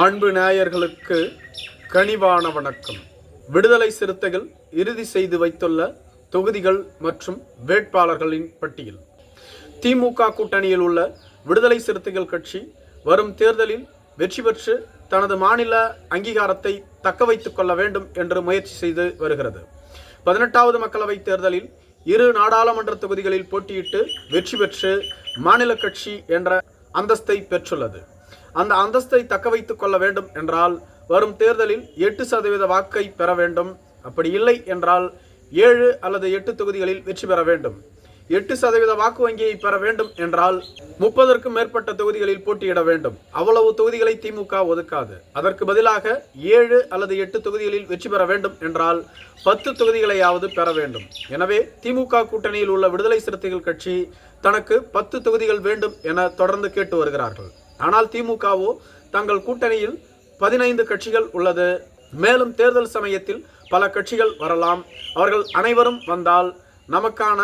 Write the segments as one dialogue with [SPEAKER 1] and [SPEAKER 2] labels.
[SPEAKER 1] அன்பு நேயர்களுக்கு கனிவான வணக்கம். விடுதலை சிறுத்தைகள் இறுதி செய்து வைத்துள்ள தொகுதிகள் மற்றும் வேட்பாளர்களின் பட்டியல். திமுக கூட்டணியில் உள்ள விடுதலை சிறுத்தைகள் கட்சி வரும் தேர்தலில் வெற்றி பெற்று தனது மாநில அங்கீகாரத்தை தக்க வைத்துக் கொள்ள வேண்டும் என்று முயற்சி செய்து வருகிறது. பதினெட்டாவது மக்களவைத் தேர்தலில் இரு நாடாளுமன்ற தொகுதிகளில் போட்டியிட்டு வெற்றி பெற்று மாநில கட்சி என்ற அந்தஸ்தை பெற்றுள்ளது. அந்த அந்தஸ்தை தக்க வைத்துக் கொள்ள வேண்டும் என்றால் வரும் தேர்தலில் எட்டு சதவீத வாக்கை பெற வேண்டும். அப்படி இல்லை என்றால் ஏழு அல்லது எட்டு தொகுதிகளில் வெற்றி பெற வேண்டும். எட்டு சதவீத வாக்கு வங்கியை பெற வேண்டும் என்றால் முப்பதற்கும் மேற்பட்ட தொகுதிகளில் போட்டியிட வேண்டும். அவ்வளவு தொகுதிகளை திமுக ஒதுக்காது. அதற்கு பதிலாக ஏழு அல்லது எட்டு தொகுதிகளில் வெற்றி பெற வேண்டும் என்றால் பத்து தொகுதிகளையாவது பெற வேண்டும். எனவே திமுக கூட்டணியில் உள்ள விடுதலை சிறுத்தைகள் கட்சி தனக்கு பத்து தொகுதிகள் வேண்டும் என தொடர்ந்து கேட்டு வருகிறார்கள். ஆனால் திமுகவோ தங்கள் கூட்டணியில் பதினைந்து கட்சிகள் உள்ளது. மேலும் தேர்தல் சமயத்தில் பல கட்சிகள் வரலாம். அவர்கள் அனைவரும் வந்தால் நமக்கான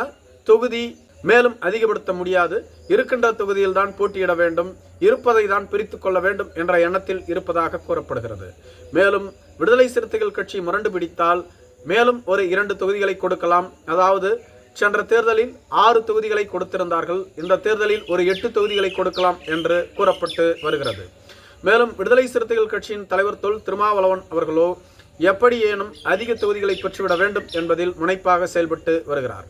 [SPEAKER 1] தொகுதி மேலும் அதிகப்படுத்த முடியாது. இருக்கின்ற தொகுதியில் தான் போட்டியிட வேண்டும். இருப்பதை தான் பிரித்து கொள்ள வேண்டும் என்ற எண்ணத்தில் இருப்பதாக கூறப்படுகிறது. மேலும் விடுதலை சிறுத்தைகள் கட்சி முரண்டு பிடித்தால் மேலும் ஒரு இரண்டு தொகுதிகளை கொடுக்கலாம். அதாவது சென்ற தேர்தலில் ஆறு தொகுதிகளை கொடுத்திருந்தார்கள். இந்த தேர்தலில் ஒரு எட்டு தொகுதிகளை கொடுக்கலாம் என்று கூறப்பட்டு வருகிறது. மேலும் விடுதலை சிறுத்தைகள் கட்சியின் தலைவர் தொல் திருமாவளவன் அவர்களோ எப்படியேனும் அதிக தொகுதிகளை பெற்றுவிட வேண்டும் என்பதில் முனைப்பாக செயல்பட்டு வருகிறார்.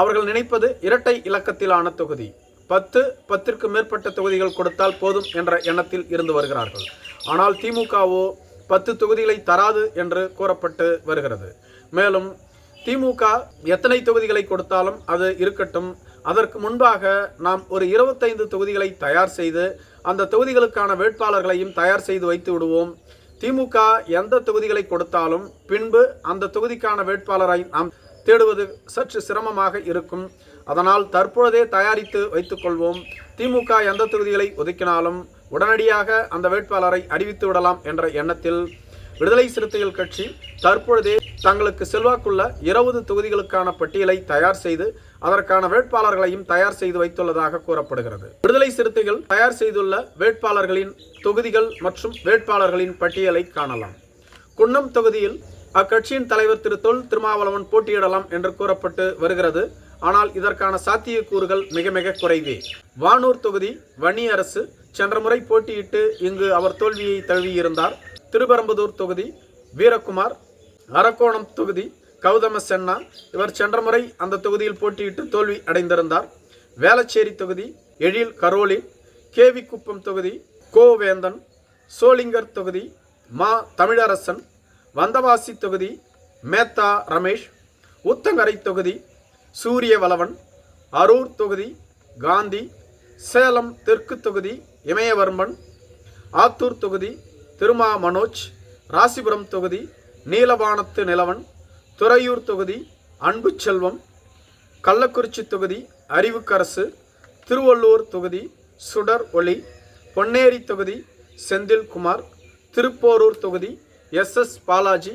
[SPEAKER 1] அவர்கள் நினைப்பது இரட்டை இலக்கத்திலான தொகுதி. பத்து பத்திற்கு மேற்பட்ட தொகுதிகள் கொடுத்தால் போதும் என்ற எண்ணத்தில் இருந்து வருகிறார்கள். ஆனால் திமுகவோ பத்து தொகுதிகளை தராது என்று கூறப்பட்டு வருகிறது. மேலும் திமுக எத்தனை தொகுதிகளை கொடுத்தாலும் அது இருக்கட்டும். அதற்கு முன்பாக நாம் ஒரு இருபத்தைந்து தொகுதிகளை தயார் செய்து அந்த தொகுதிகளுக்கான வேட்பாளர்களையும் தயார் செய்து வைத்து விடுவோம். திமுக எந்த தொகுதிகளை கொடுத்தாலும் பின்பு அந்த தொகுதிக்கான வேட்பாளரை நாம் தேடுவது சற்று சிரமமாக இருக்கும். அதனால் தற்பொழுதே தயாரித்து வைத்துக்கொள்வோம் திமுக எந்த தொகுதிகளை ஒதுக்கினாலும் உடனடியாக அந்த வேட்பாளரை அறிவித்து விடலாம் என்ற எண்ணத்தில் விடுதலை சிறுத்தைகள் கட்சி தற்பொழுதே தங்களுக்கு செல்வாக்குள்ள இருபது தொகுதிகளுக்கான பட்டியலை தயார் செய்து அதற்கான வேட்பாளர்களையும் தயார் செய்து வைத்துள்ளதாக கூறப்படுகிறது. விடுதலை சிறுத்தைகள் தயார் செய்துள்ள வேட்பாளர்களின் தொகுதிகள் மற்றும் வேட்பாளர்களின் பட்டியலை காணலாம். குன்னம் தொகுதியில் அக்கட்சியின் தலைவர் திரு தொல் திருமாவளவன் போட்டியிடலாம் என்று கூறப்பட்டு வருகிறது. ஆனால் இதற்கான சாத்தியக்கூறுகள் மிக மிக குறைவே. வானூர் தொகுதி வன்னி அரசு சென்ற முறை போட்டியிட்டு இங்கு அவர் தோல்வியை தழுவியிருந்தார். திருப்பரம்பதூர் தொகுதி வீரகுமார் அரக்கோணம் தொகுதி கௌதம சென்னா இவர் சென்ற முறை அந்த தொகுதியில் போட்டியிட்டு தோல்வி அடைந்திருந்தார். வேளச்சேரி தொகுதி எழில் கரோலி கேவி குப்பம் தொகுதி கோவேந்தன் சோளிங்கர் தொகுதி மா தமிழரசன் வந்தவாசி தொகுதி மேத்தா ரமேஷ் உத்தங்கரை தொகுதி சூரிய வளவன் அரூர் தொகுதி காந்தி சேலம் தெற்கு தொகுதி இமயவர்மன் ஆத்தூர் தொகுதி திருமா மனோஜ் ராசிபுரம் தொகுதி நீலவானத்து நிலவன் துறையூர் தொகுதி அன்பு செல்வம் கள்ளக்குறிச்சி தொகுதி அறிவுக்கரசு திருவள்ளூர் தொகுதி சுடர் ஒளி பொன்னேரி தொகுதி செந்தில்குமார் திருப்போரூர் தொகுதி எஸ். எஸ். பாலாஜி.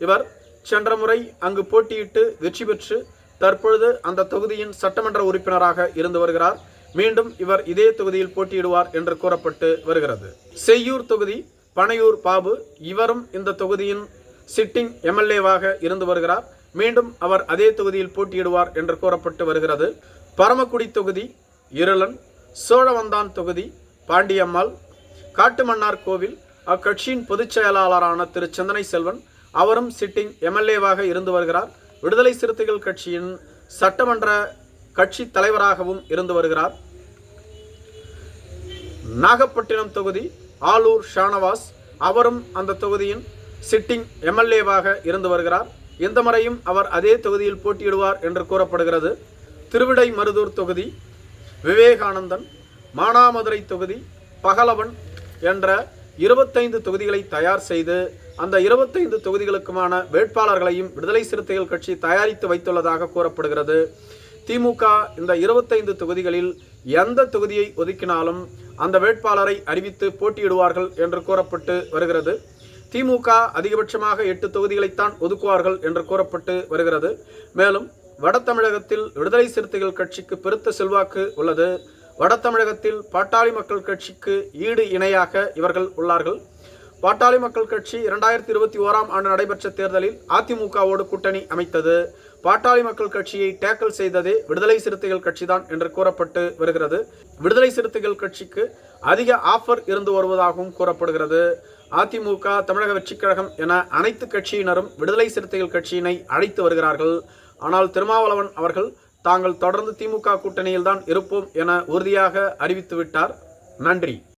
[SPEAKER 1] இவர் சென்ற முறை அங்கு போட்டியிட்டு வெற்றி பெற்று தற்பொழுது அந்த தொகுதியின் சட்டமன்ற உறுப்பினராக இருந்து வருகிறார். மீண்டும் இவர் இதே தொகுதியில் போட்டியிடுவார் என்று கூறப்பட்டு வருகிறது. செய்யூர் தொகுதி பனையூர் பாபு இவரும் இந்த தொகுதியின் சிட்டிங் எம்எல்ஏவாக இருந்து வருகிறார். மீண்டும் அவர் அதே தொகுதியில் போட்டியிடுவார் என்று கூறப்பட்டு வருகிறது. பரமக்குடி தொகுதி இருளன் சோழவந்தான் தொகுதி பாண்டியம்மாள் காட்டுமன்னார் கோவில் அக்கட்சியின் பொதுச் செயலாளரான திரு சந்தனை செல்வன் அவரும் சிட்டிங் எம்எல்ஏவாக இருந்து வருகிறார். விடுதலை சிறுத்தைகள் கட்சியின் சட்டமன்ற கட்சி தலைவராகவும் இருந்து வருகிறார். நாகப்பட்டினம் தொகுதி ஆலூர் ஷானவாஸ் அவரும் அந்த தொகுதியின் சிட்டிங் எம்எல்ஏவாக இருந்து வருகிறார். இந்த முறையும் அவர் அதே தொகுதியில் போட்டியிடுவார் என்று கூறப்படுகிறது. திருவிடை மருதூர் தொகுதி விவேகானந்தன் மானாமதுரை தொகுதி பகலவன் என்ற இருபத்தைந்து தொகுதிகளை தயார் செய்து அந்த இருபத்தைந்து தொகுதிகளுக்குமான வேட்பாளர்களையும் விடுதலை சிறுத்தைகள் கட்சி தயாரித்து வைத்துள்ளதாக கூறப்படுகிறது. திமுக இந்த இருபத்தைந்து தொகுதிகளில் எந்த தொகுதியை ஒதுக்கினாலும் அந்த வேட்பாளரை அறிவித்து போட்டியிடுவார்கள் என்று கூறப்பட்டு வருகிறது. திமுக அதிகபட்சமாக எட்டு தொகுதிகளைத்தான் ஒதுக்குவார்கள் என்று கூறப்பட்டு வருகிறது. மேலும் வட தமிழகத்தில் விடுதலை சிறுத்தைகள் கட்சிக்கு பெருத்த செல்வாக்கு உள்ளது. வட தமிழகத்தில் பாட்டாளி மக்கள் கட்சிக்கு ஈடு இணையாக இவர்கள் உள்ளார்கள். பாட்டாளி மக்கள் கட்சி இரண்டாயிரத்தி இருபத்தி ஓராம் ஆண்டு நடைபெற்ற தேர்தலில் அதிமுகவோடு கூட்டணி அமைத்தது. பாட்டாளி மக்கள் கட்சியை டேக்கல் செய்ததே விடுதலை சிறுத்தைகள் கட்சிதான் என்று கூறப்பட்டு வருகிறது. விடுதலை சிறுத்தைகள் கட்சிக்கு அதிக ஆஃபர் இருந்து வருவதாகவும் கூறப்படுகிறது. அதிமுக தமிழக வெற்றிக் கழகம் என அனைத்து கட்சியினரும் விடுதலை சிறுத்தைகள் கட்சியினை அழைத்து வருகிறார்கள். ஆனால் திருமாவளவன் அவர்கள் தாங்கள் தொடர்ந்து திமுக கூட்டணியில்தான் இருப்போம் என உறுதியாக அறிவித்துவிட்டார். நன்றி.